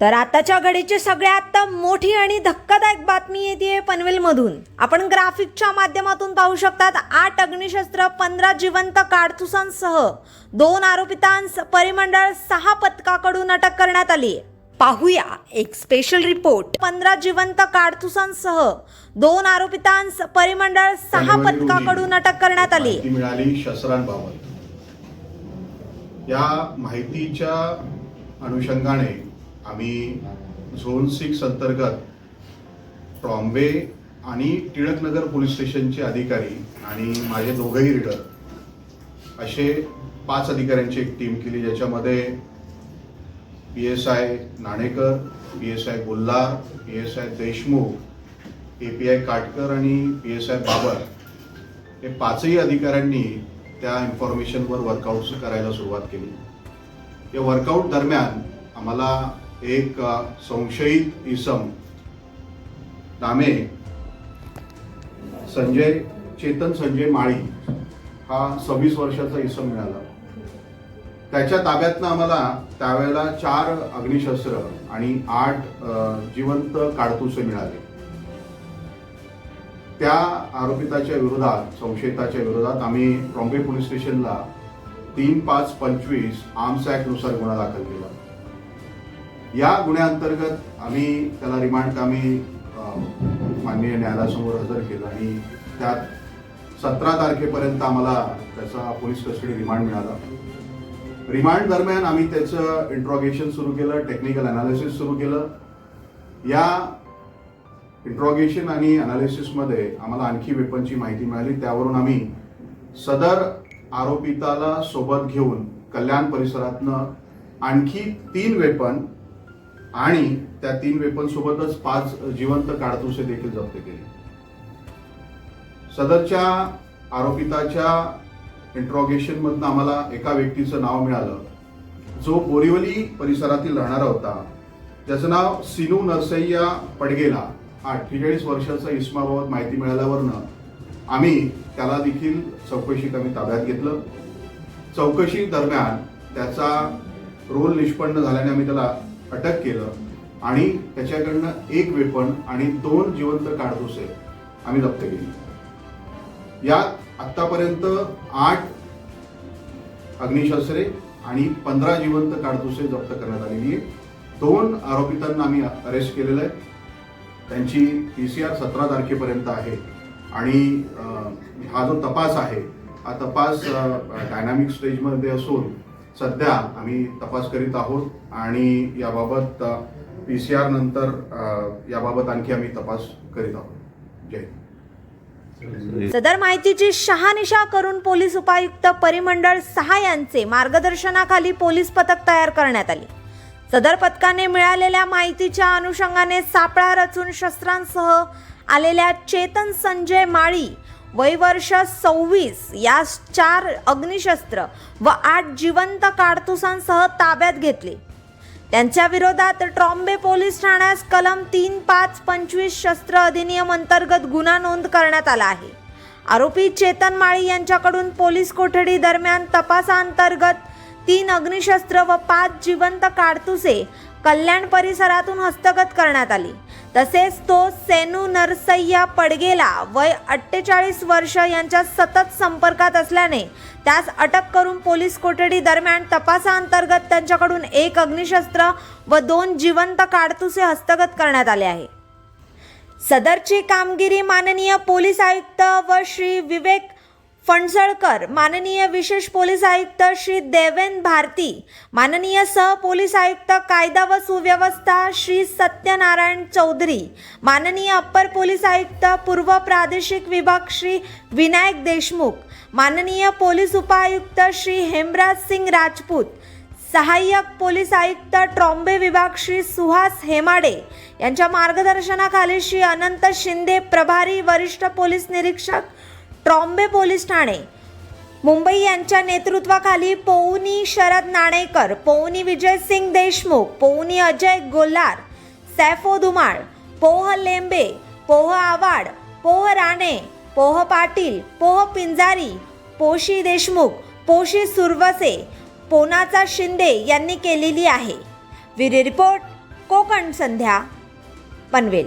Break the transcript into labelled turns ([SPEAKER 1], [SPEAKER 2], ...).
[SPEAKER 1] तर आताच्या घडीची सगळ्यात मोठी आणि धक्कादायक बातमी येते पनवेलमधून. आपण ग्राफिकच्या माध्यमातून पाहू शकतात आठ अग्निशस्त्र पंधरा जिवंत काडतुसांसह दोन आरोपितांस परिमंडळ सहा पथकाकडून अटक करण्यात आली. पाहूया एक स्पेशल रिपोर्ट पंधरा जिवंत काडतुसांसह दोन आरोपितांस परिमंडळ सहा पथकाकडून अटक करण्यात आली.
[SPEAKER 2] माहिती मिळाली शस्त्रांबाबत. या माहितीच्या अनुषंगाने आम्ही झोन सिक्स अंतर्गत ट्रॉम्बे आणि टिळकनगर पोलीस स्टेशनचे अधिकारी आणि माझे दोघंही रीडर असे पाच अधिकाऱ्यांची एक टीम केली ज्याच्यामध्ये P S I Nanekar P S I Golhar P S I Deshmukh A P I Katkar आणि पी एस आय बाबर हे पाचही अधिकाऱ्यांनी त्या इन्फॉर्मेशनवर वर्कआउट करायला सुरुवात केली. या वर्कआउट दरम्यान आम्हाला एक संशयित इसम नामे संजय चेतन संजय माळी हा सव्वीस वर्षाचा इसम मिळाला. त्याच्या ताब्यातनं आम्हाला त्यावेळेला चार अग्निशस्त्र आणि आठ जिवंत काडतुसे मिळाले. त्या आरोपिताच्या विरोधात संशयिताच्या विरोधात आम्ही ट्रॉम्बे पोलीस स्टेशनला तीन पाच पंचवीस आर्म्सनुसार गुन्हा दाखल केला. या गुन्ह्याअंतर्गत आम्ही त्याला रिमांड कामी माननीय न्यायालयासमोर हजर केलं आणि त्यात सतरा तारखेपर्यंत आम्हाला त्याचा पोलीस कस्टडी रिमांड मिळाला. रिमांड दरम्यान आम्ही त्याचं इंट्रॉगेशन सुरू केलं टेक्निकल अनालिसिस सुरू केलं. या इंट्रॉगेशन आणि अनालिसिसमध्ये आम्हाला आणखी वेपनची माहिती मिळाली. त्यावरून आम्ही सदर आरोपिताला सोबत घेऊन कल्याण परिसरातनं आणखी तीन वेपन आणि त्या तीन वेपन सोबतच पाच जिवंत काडतुसे देखील जप्त केले. सदरच्या आरोपिताच्या इंट्रॉगेशनमधनं आम्हाला एका व्यक्तीचं नाव मिळालं. जो बोरिवली परिसरातील राहणारा होता. त्याचं नाव सिनू नरसय्या पडगेला. अठ्ठेचाळीस वर्षाचा इस्माबाबत माहिती मिळाल्यावरनं आम्ही त्याला देखील चौकशीत आम्ही ताब्यात घेतलं. चौकशी दरम्यान त्याचा रोल निष्पन्न झाल्याने आम्ही त्याला अटक केलं आणि त्याच्याकडनं एक वेपन आणि दोन जिवंत काडतुसे आम्ही जप्त केली. यात आतापर्यंत आठ अग्निशस्त्रे आणि पंधरा जिवंत काडतुसे जप्त करण्यात आलेली आहे दोन आरोपितांना आम्ही अरेस्ट केलेलं आहे. त्यांची पी सी आर सतरा तारखेपर्यंत आहे. आणि हा जो तपास आहे हा तपास डायनामिक स्टेजमध्ये असून सध्या आम्ही तपास करीत आहोत. आणि याबाबत पी सी आर नंतर याबाबत आणखी आम्ही तपास करीत आहोत. जय हिंद.
[SPEAKER 1] सदर माहितीची शहानिशा करून पोलीस उपायुक्त परिमंडळ सहा यांचे मार्गदर्शनाखाली पोलीस पथक तयार करण्यात आले. सदर पथकाने मिळालेल्या माहितीच्या अनुषंगाने सापळा रचून शस्त्रांसह आलेल्या चेतन संजय माळी वय वर्ष सव्वीस या चार अग्निशस्त्र व आठ जिवंत काडतुसांसह ताब्यात घेतले. त्यांच्या विरोधात ट्रॉम्बे पोलीस ठाण्यास कलम तीन पाच पंचवीस शस्त्र अधिनियम अंतर्गत गुन्हा नोंद करण्यात आला आहे. आरोपी चेतन माळी यांच्याकडून पोलीस कोठडी दरम्यान तपासाअंतर्गत तीन अग्निशस्त्र व पाच जिवंत काडतुसे कल्याण परिसरातून हस्तगत करण्यात आली. तसेच तो सेनू नरसय्या पडगेला वय अठ्ठेचाळीस वर्ष यांच्या सतत संपर्कात असल्याने त्यास अटक करून पोलीस कोठडी दरम्यान तपासाअंतर्गत त्यांच्याकडून एक अग्निशस्त्र व दोन जिवंत काडतुसे हस्तगत करण्यात आले आहे. सदरची कामगिरी माननीय पोलीस आयुक्त व श्री विवेक फणसळकर माननीय विशेष पोलीस आयुक्त श्री देवेन भारती माननीय सह पोलीस आयुक्त कायदा व सुव्यवस्था श्री सत्यनारायण चौधरी माननीय अप्पर पोलीस आयुक्त पूर्व प्रादेशिक विभाग श्री विनायक देशमुख माननीय पोलीस उपायुक्त श्री हेमराज सिंग राजपूत सहाय्यक पोलीस आयुक्त ट्रॉम्बे विभाग श्री सुहास हेमाडे यांच्या मार्गदर्शनाखाली श्री अनंत शिंदे प्रभारी वरिष्ठ पोलीस निरीक्षक ट्रॉम्बे पोलीस ठाणे. मुंबई यांच्या नेतृत्वाखाली पौनी शरद नाणेकर पौनी विजय सिंग देशमुख पौनी अजय गोल्हार सैफो धुमाळ पोह लेंबे पोह आवाड पोह राणे पोह पाटील पोह पिंजारी पोशी देशमुख पोशी सुरवसे पोनाचा शिंदे यांनी केलेली आहे. विरी रिपोर्ट कोकण संध्या पनवेल.